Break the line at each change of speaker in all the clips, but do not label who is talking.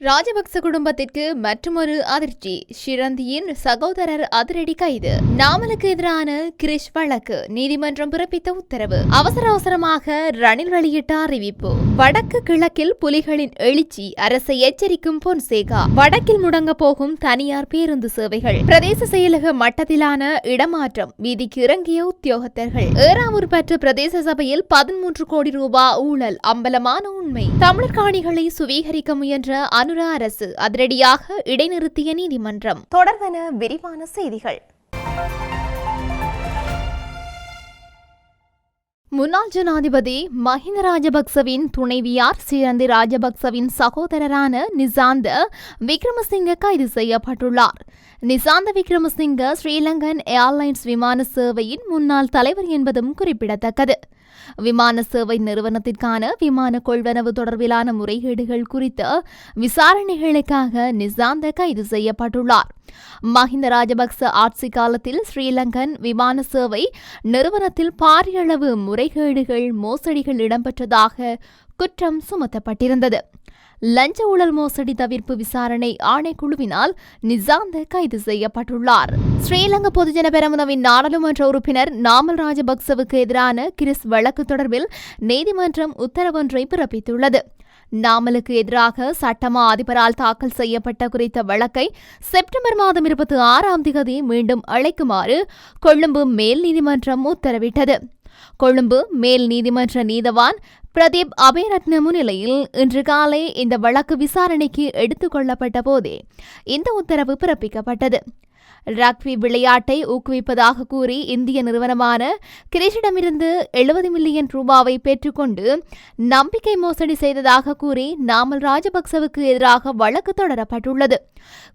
ராஜபக்ச குடும்பத்திற்கு மற்றொரு அதிர்ச்சி. ஷிரந்தியின் சகோதரர் அதிரடி கைது. நாமலுக்கு எதிரான கிரிஷ் வழக்கு. நீதிமன்றம் பிறப்பித்த உத்தரவு. அவசர அவசரமாக ரணில் வெளியிட்ட அறிவிப்பு. வடக்கு கிழக்கில் புலிகளின் எழுச்சி அரசை எச்சரிக்கும் பொன்சேகா. வடக்கில் முடங்க போகும் தனியார் பேருந்து சேவைகள். பிரதேச செயலக மட்டத்திலான இடமாற்றம். வீதிக்கு இறங்கிய உத்தியோகத்தர்கள். ஏறாவூர் பெற்ற பிரதேச சபையில் பதிமூன்று கோடி ரூபாய் ஊழல். அம்பலமான உண்மை. தமிழர் காணிகளை சுவீகரிக்க முயன்ற அனுர அரசு அதிரடியாக இடைநிறுத்திய நீதிமன்றம்.
தொடர்வன விரிவான செய்திகள்.
முன்னாள் ஜனாதிபதி மஹிந்த ராஜபக்சவின் துணைவியார் சிரந்தி ராஜபக்சவின் சகோதரரான நிசாந்த விக்ரமசிங்க கைது செய்யப்பட்டுள்ளார். நிசாந்த விக்ரமசிங்க ஸ்ரீலங்கன் ஏர்லைன்ஸ் விமான சேவையின் முன்னாள் தலைவர் என்பதும் குறிப்பிடத்தக்கது. விமான சேவை நிறுவனத்திற்கான விமான கொள்வனவு தொடர்பிலான முறைகேடுகள் குறித்த விசாரணைகளுக்காக நிசாந்த கைது செய்யப்பட்டுள்ளார். மஹிந்த ராஜபக்ச ஆட்சி காலத்தில் ஸ்ரீலங்கன் விமான சேவை நிறுவனத்தில் பாரியளவு முறைகேடுகள் மோசடிகள் இடம்பெற்றதாக குற்றம் சுமத்தப்பட்டிருந்தது. லஞ்ச ஊழல் மோசடி தவிர்ப்பு விசாரணை ஆணைக்குழுவினால் நிசாந்த கைது செய்யப்பட்டுள்ளார். ஸ்ரீலங்கா பொதுஜன பெரமுனவின் நாடாளுமன்ற உறுப்பினர் நாமல் ராஜபக்சவுக்கு எதிரான கிறிஸ் வழக்கு தொடர்பில் நீதிமன்றம் உத்தரவொன்றை பிறப்பித்துள்ளது. நாமலுக்கு எதிராக சட்டமா அதிபரால் தாக்கல் செய்யப்பட்ட குறித்த வழக்கை செப்டம்பர் மாதம் இருபத்தி ஆறாம் தேதி மீண்டும் அழைக்குமாறு கொழும்பு மேல் நீதிமன்றம் உத்தரவிட்டது. கொழும்பு மேல் நீதிமன்ற நீதவான் பிரதீப் அபயரத்ன முன்னிலையில் இன்று காலை இந்த வழக்கு விசாரணைக்கு எடுத்துக் கொள்ளப்பட்ட போதே இந்த உத்தரவு பிறப்பிக்கப்பட்டது. ரக்பி விளையாட்டை ஊக்குவிப்பதாக கூறி இந்திய நிறுவனமான கிரீஷிடமிருந்து எழுபது மில்லியன் ரூபாவை பெற்றுக்கொண்டு நம்பிக்கை மோசடி செய்ததாக கூறி நாமல் ராஜபக்சவுக்கு எதிராக வழக்கு தொடரப்பட்டுள்ளது.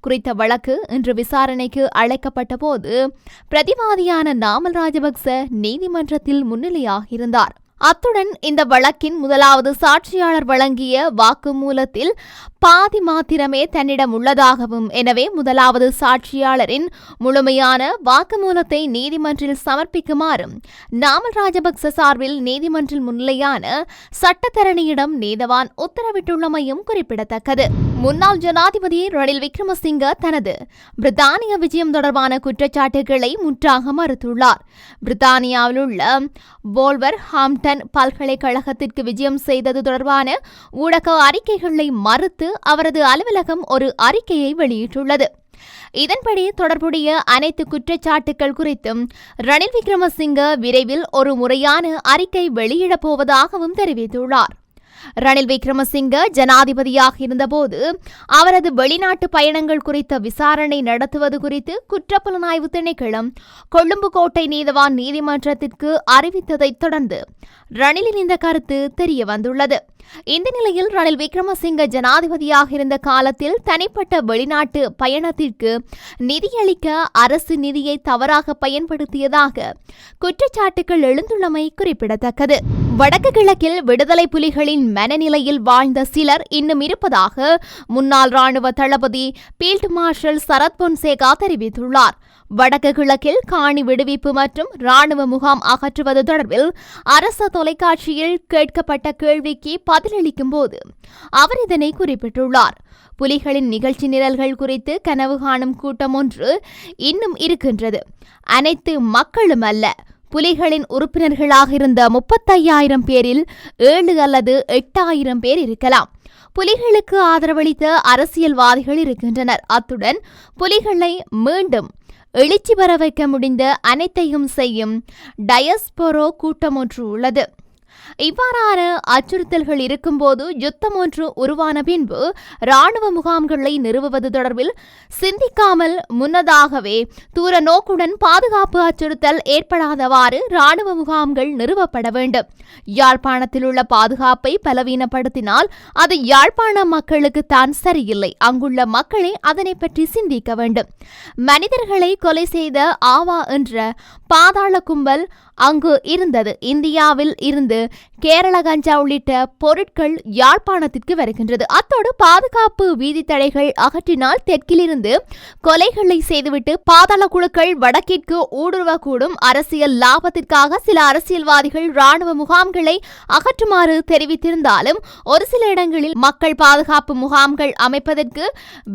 குறித்த வழக்கு இன்று விசாரணைக்கு அழைக்கப்பட்ட போது பிரதிவாதியான நாமல் ராஜபக்ச நீதிமன்றத்தில் முன்னிலையாகியிருந்தார். அத்துடன் இந்த வழக்கின் முதலாவது சாட்சியாளர் வழங்கிய வாக்குமூலத்தில் பாதி மாத்திரமே தன்னிடம் உள்ளதாகவும் எனவே முதலாவது சாட்சியாளரின் முழுமையான வாக்குமூலத்தை நீதிமன்றில் சமர்ப்பிக்குமாறும் நாமல் ராஜபக்ச சார்பில் நீதிமன்றில் முன்னிலையான சட்டத்தரணியிடம் நீதவான் உத்தரவிட்டுள்ளமையும் குறிப்பிடத்தக்கது. முன்னாள் ஜனாதிபதி ரணில் விக்ரமசிங்க தனது பிரித்தானிய விஜயம் தொடர்பான குற்றச்சாட்டுகளை முற்றாக மறுத்துள்ளார். பிரித்தானியாவில் உள்ள போல்வர் ஹாம்டன் பல்கலைக்கழகத்திற்கு விஜயம் செய்தது தொடர்பான ஊடக அறிக்கைகளை மறுத்து அவரது அலுவலகம் ஒரு அறிக்கையை வெளியிட்டுள்ளது. இதன்படி தொடர்புடைய அனைத்து குற்றச்சாட்டுகள் குறித்தும் ரணில் விக்ரமசிங்க விரைவில் ஒரு முறையான அறிக்கை வெளியிடப் போவதாகவும் தெரிவித்துள்ளார். ரணில் விக்ரமசிங்க ஜனாதிபதியாக இருந்தபோது அவரது வெளிநாட்டு பயணங்கள் குறித்த விசாரணை நடத்துவது குறித்து குற்றப்புலனாய்வு திணைக்களம் கொழும்பு கோட்டை நீதவான் நீதிமன்றத்திற்கு அறிவித்ததைத் தொடர்ந்து ரணிலின் இந்த கருத்து தெரிய வந்துள்ளது. இந்த நிலையில் ரணில் விக்ரமசிங்க ஜனாதிபதியாக இருந்த காலத்தில் தனிப்பட்ட வெளிநாட்டு பயணத்திற்கு நிதியளிக்க அரசு நிதியை தவறாக பயன்படுத்தியதாக குற்றச்சாட்டுகள் எழுந்துள்ளமை குறிப்பிடத்தக்கது. வடக்கு கிழக்கில் விடுதலை புலிகளின் மனநிலையில் வாழ்ந்த சிலர் இன்னும் இருப்பதாக முன்னாள் ராணுவ தளபதி பீல்ட் மார்ஷல் சரத் பொன்சேகா தெரிவித்துள்ளார். வடக்கு கிழக்கில் காணி விடுவிப்பு மற்றும் ராணுவ முகாம் அகற்றுவது தொடர்பில் அரச தொலைக்காட்சியில் கேட்கப்பட்ட கேள்விக்கு பதிலளிக்கும் போது அவர் இதனை குறிப்பிட்டுள்ளார். புலிகளின் நிகழ்ச்சி நிரல்கள் குறித்து கனவு காணும் கூட்டம் ஒன்று இன்னும் இருக்கின்றது. அனைத்து மக்களும் அல்ல புலிகளின் உறுப்பினர்களாக இருந்த முப்பத்தையாயிரம் பேரில் ஏழு அல்லது எட்டாயிரம் பேர் இருக்கலாம். புலிகளுக்கு ஆதரவளித்த அரசியல்வாதிகள் இருக்கின்றனர். அத்துடன் புலிகளை மீண்டும் எழுச்சி பெற வைக்க முடிந்த அனைத்தையும் செய்யும் டயஸ்பொரோ கூட்டம் ஒன்று உள்ளது. இவ்வாறான அச்சுறுத்தல்கள் இருக்கும்போது யுத்தம் ஒன்று உருவான பின்பு ராணுவ முகாம்களை நிறுவுவது தொடர்பில் சிந்திக்காமல் முன்னதாகவே தூர நோக்குடன் பாதுகாப்பு அச்சுறுத்தல் ஏற்படாதவாறு ராணுவ முகாம்கள் நிறுவப்பட வேண்டும். யாழ்ப்பாணத்தில் உள்ள பாதுகாப்பை பலவீனப்படுத்தினால் அது யாழ்ப்பாண மக்களுக்கு தான் சரியில்லை. அங்குள்ள மக்களே அதனை பற்றி சிந்திக்க வேண்டும். மனிதர்களை கொலை செய்த ஆவா என்ற பாதாள கும்பல் அங்கு இருந்தது. இந்தியாவில் இருந்து கேரள கஞ்சா உள்ளிட்ட பொருட்கள் யாழ்ப்பாணத்திற்கு வருகின்றது. அத்தோடு பாதுகாப்பு வீதி தடைகள் அகற்றினால் தெற்கிலிருந்து கொலைகளை செய்துவிட்டு பாதாள குழுக்கள் வடக்கிற்கு ஊடுருவக்கூடும் அரசியல் லாபத்திற்காக சில அரசியல்வாதிகள் ராணுவ முகாம்களை அகற்றுமாறு தெரிவித்திருந்தாலும் ஒரு சில இடங்களில் மக்கள் பாதுகாப்பு முகாம்கள் அமைப்பதற்கு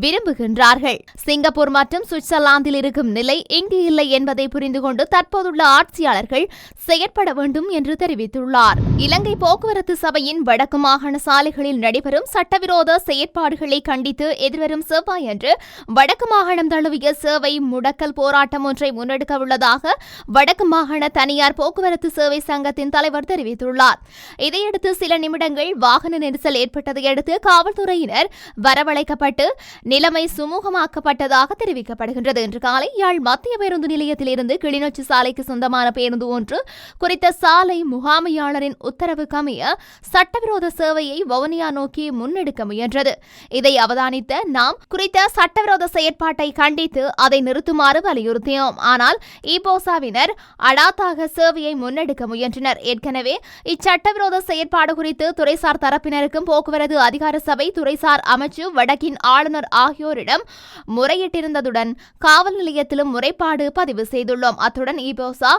விரும்புகின்றார்கள். சிங்கப்பூர் மற்றும் சுவிட்சர்லாந்தில் இருக்கும் நிலை இங்கு இல்லை என்பதை புரிந்து கொண்டு தற்போதுள்ள ஆட்சியாளர்கள் செயற்பட வேண்டும் என்று தெரிவித்துள்ளார். இலங்கை போக்குவரத்து சபையின் வடக்கு மாகாண சாலைகளில் நடைபெறும் சட்டவிரோத செயற்பாடுகளை கண்டித்து எதிர்வரும் செவ்வாயன்று வடக்கு மாகாணம் தழுவிய சேவை முடக்கல் போராட்டம் ஒன்றை முன்னெடுக்க உள்ளதாக வடக்கு மாகாண தனியார் போக்குவரத்து சேவை சங்கத்தின் தலைவர் தெரிவித்துள்ளார். இதையடுத்து சில நிமிடங்கள் வாகன நெரிசல் ஏற்பட்டதையடுத்து காவல்துறையினர் வரவழைக்கப்பட்டு நிலைமை சுமூகமாக்கப்பட்டதாக தெரிவிக்கப்படுகின்றது. இன்று காலை யாழ் மத்திய பேருந்து நிலையத்திலிருந்து கிளிநொச்சி சாலைக்கு சொந்தமான பேருந்து ஒன்று குறித்த சாலை முகாமையாளரின் உத்தரவுக்கு அமைய சட்டவிரோத சேவையை வவுனியா நோக்கி முன்னெடுக்க முயன்றது. இதை அவதானித்த நாம் குறித்த சட்டவிரோத செயற்பாட்டை கண்டித்து அதை நிறுத்துமாறு வலியுறுத்தினோம். ஆனால் இபோசாவினர் அடாத்தாக சேவையை முன்னெடுக்க முயன்றனர். ஏற்கனவே இச்சட்டவிரோத செயற்பாடு குறித்து துறைசார் தரப்பினருக்கும் போக்குவரத்து அதிகார சபை துறைசார் அமைச்சு வடக்கின் ஆளுநர் ஆகியோரிடம் முறையிட்டிருந்ததுடன் காவல் நிலையத்திலும் முறைப்பாடு பதிவு செய்துள்ளோம். அத்துடன் இபோசா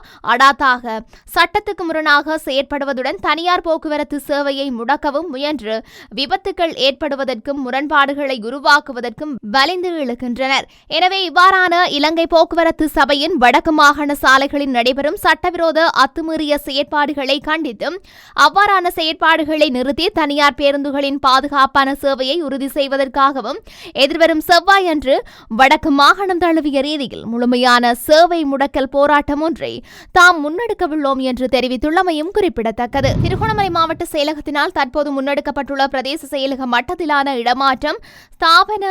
அடாத்தாக சட்டத்துக்கு முரணாக செயற்படுவதுடன் தனியார் போக்குவரத்து சேவையை முடக்கவும் முயன்று விபத்துகள் ஏற்படுவதற்கும் முரண்பாடுகளை உருவாக்குவதற்கும் வலிந்து இழுக்கின்றனர். எனவே இவ்வாறான இலங்கை போக்குவரத்து சபையின் வடக்கு மாகாண சாலைகளில் நடைபெறும் சட்டவிரோத அத்துமீறிய செயற்பாடுகளை கண்டித்தும் அவ்வாறான செயற்பாடுகளை நிறுத்தி தனியார் பேருந்துகளின் பாதுகாப்பான சேவையை உறுதி செய்வதற்காகவும் எதிர்வரும் செவ்வாயன்று வடக்கு மாகாணம் தழுவிய ரீதியில் முழுமையான சேவை முடக்கல் போராட்டம் ஒன்றை தாம் முன் முன்னெடுக்கவுள்ளோம் என்று தெரிவித்துள்ளமையும் குறிப்பிடத்தக்கது. திருகோணமலை மாவட்ட செயலகத்தினால் தற்போது முன்னெடுக்கப்பட்டுள்ள பிரதேச செயலக மட்டத்திலான இடமாற்றம் ஸ்தாபன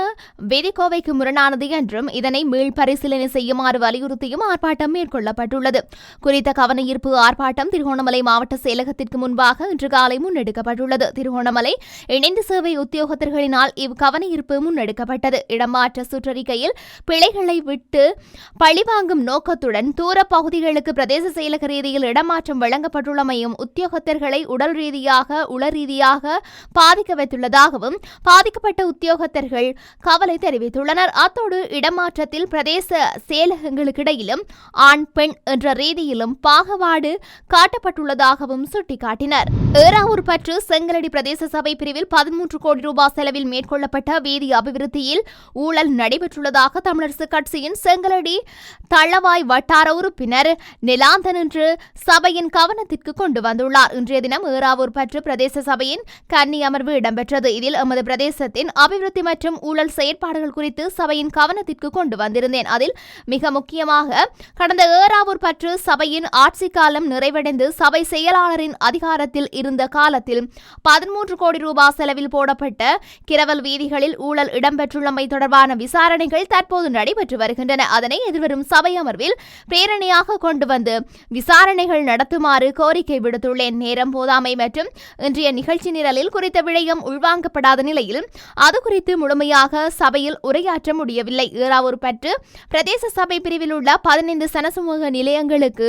விதிக்கோவைக்கு முரணானது என்றும் இதனை மீள்பரிசீலனை செய்யுமாறு வலியுறுத்தியும் ஆர்ப்பாட்டம் மேற்கொள்ளப்பட்டுள்ளது. குறித்த கவனஈர்ப்பு ஆர்ப்பாட்டம் திருகோணமலை மாவட்ட செயலகத்திற்கு முன்பாக இன்று காலை முன்னெடுக்கப்பட்டுள்ளது. திருகோணமலை இணைந்த சேவை உத்தியோகத்தர்களினால் இவ்வகவனஈர்ப்பு முன்னெடுக்கப்பட்டது. இடமாற்ற சுற்றறிக்கையில் பிழைகளை விட்டு பழிவாங்கும் நோக்கத்துடன் தூர பகுதிகளுக்கு பிரதேச செயலக ரீதியில் இடமாற்றம் வழங்கப்பட்டுள்ளமையும் உத்தியோகத்தர்களை உடல் ரீதியாக உள ரீதியாக பாதிக்க வைத்துள்ளதாகவும் பாதிக்கப்பட்ட உத்தியோகத்தர்கள் கவலை தெரிவித்துள்ளனர். அத்தோடு இடமாற்றத்தில் பிரதேச செயலகங்களுக்கிடையிலும் ஆண் பெண் என்ற ரீதியிலும் பாகுபாடு காட்டப்பட்டுள்ளதாகவும் சுட்டிக்காட்டினர். ஏறாவூர் பற்று செங்கலடி பிரதேச சபை பிரிவில் பதிமூன்று கோடி ரூபாய் செலவில் மேற்கொள்ளப்பட்ட வீதி அபிவிருத்தியில் ஊழல் நடைபெற்றுள்ளதாக தமிழரசு கட்சியின் செங்கலடி தளவாய் வட்டார உறுப்பினர் நிலாந்தன் என்று சபையின் கவனத்திற்கு கொண்டு வந்துள்ளார். இன்றைய தினம் ஏறாவூர் பற்று பிரதேச சபையின் கன்னி அமர்வு இடம்பெற்றது. இதில் எமது பிரதேசத்தின் அபிவிருத்தி மற்றும் ஊழல் செயற்பாடுகள் குறித்து சபையின் கவனத்திற்கு கொண்டு வந்திருந்தேன். அதில் மிக முக்கியமாக கடந்த ஏறாவூர் பற்று சபையின் ஆட்சி காலம் நிறைவடைந்து சபை செயலாளரின் அதிகாரத்தில் இருந்த காலத்தில் பதிமூன்று கோடி ரூபாய் செலவில் போடப்பட்ட கிரவல் வீதிகளில் ஊழல் இடம்பெற்றுள்ளமை தொடர்பான விசாரணைகள் தற்போது நடைபெற்று வருகின்றன. அதனை எதிர்வரும் சபை அமர்வில் பிரேரணையாக கொண்டு வந்து விசாரணைகள் நடத்துமாறு கோரிக்கை விடுத்துள்ளேன். நேரம் போதாமை மற்றும் இன்றைய நிகழ்ச்சி நிரலில் குறித்த விடயம் உள்வாங்கப்படாத நிலையில் அது குறித்து முழுமையாக சபையில் உரையாற்ற முடியவில்லை. ஏறாவூர் பற்று பிரதேச சபை பிரிவில் உள்ள பதினைந்து சனசமூக நிலையங்களுக்கு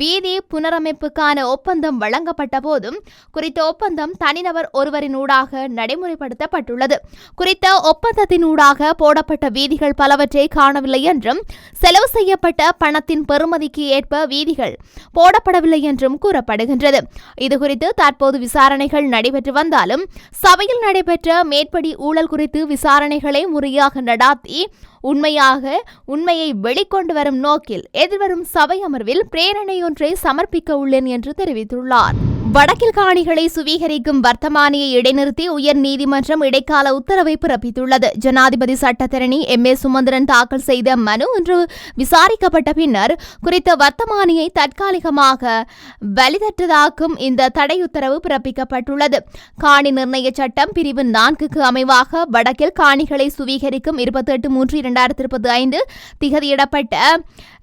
வீதி புனரமைப்புக்கான ஒப்பந்தம் வழங்கப்பட்ட போதும் குறித்த ஒப்பந்தம் தனிநபர் ஒருவரினூடாக நடைமுறைப்படுத்தப்பட்டுள்ளது. குறித்த ஒப்பந்தத்தினூடாக போடப்பட்ட வீதிகள் பலவற்றை காணவில்லை என்றும் செலவு செய்யப்பட்ட பணத்தின் பெறுமதிக்கு ஏற்ப வீதிகள் போடப்படவில்லை என்றும் கூறப்படுகின்றது. இதுகுறித்து தற்போது விசாரணைகள் நடைபெற்று வந்தாலும் சபையில் நடைபெற்ற மேற்படி ஊழல் குறித்து விசாரணைகளை முறையாக நடாத்தி உண்மையாக உண்மையை வெளிக்கொண்டு வரும் நோக்கில் எதிர்வரும் சபை அமர்வில் பிரேரணையொன்றை சமர்ப்பிக்க உள்ளேன் என்று தெரிவித்துள்ளார். வடக்கில் காணிகளை சுவீகரிக்கும் வர்த்தமானியை இடைநிறுத்தி உயர் நீதிமன்றம் இடைக்கால உத்தரவை பிறப்பித்துள்ளது. ஜனாதிபதி சட்டத்தரணி எம் ஏ சுமந்திரன் தாக்கல் செய்த மனு இன்று விசாரிக்கப்பட்ட பின்னர் குறித்த வர்த்தமானியை தற்காலிகமாக வலிதற்றதாக்கும் இந்த தடை உத்தரவு பிறப்பிக்கப்பட்டுள்ளது. காணி நிர்ணய சட்டம் பிரிவு நான்குக்கு அமைவாக வடக்கில் காணிகளை சுவீகரிக்கும் இருபத்தி எட்டு மூன்று இரண்டாயிரத்தி இருபத்தி ஐந்து திகதியிடப்பட்ட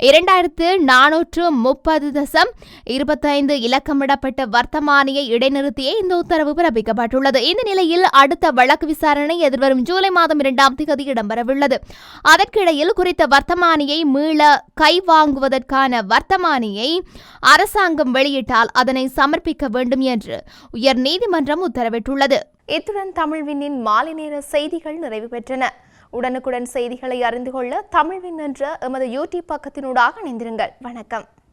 இரண்டாயிரத்து நானூற்று முப்பது தசம் இருபத்தைந்து இலக்கமிடப்பட்ட வர்த்தமானியை இடைநிறுத்தியே இந்த உத்தரவு பிறப்பிக்கப்பட்டுள்ளது. இந்த நிலையில் அடுத்த வழக்கு விசாரணை எதிர்வரும் ஜூலை மாதம் இரண்டாம் திகதி இடம்பெறவுள்ளது. அதற்கிடையில் குறித்த வர்த்தமானியை மீள கை வாங்குவதற்கான வர்த்தமானியை அரசாங்கம் வெளியிட்டால் அதனை சமர்ப்பிக்க வேண்டும் என்று உயர்நீதிமன்றம் உத்தரவிட்டுள்ளது.
இத்துடன் தமிழ்வினின் மாலை நேர செய்திகள் நிறைவு பெற்றன. உடனுக்குடன் செய்திகளை அறிந்து கொள்ள தமிழ்வின் என்ற எமது யூடியூப் பக்கத்தினூடாக இணைந்திருங்கள். வணக்கம்.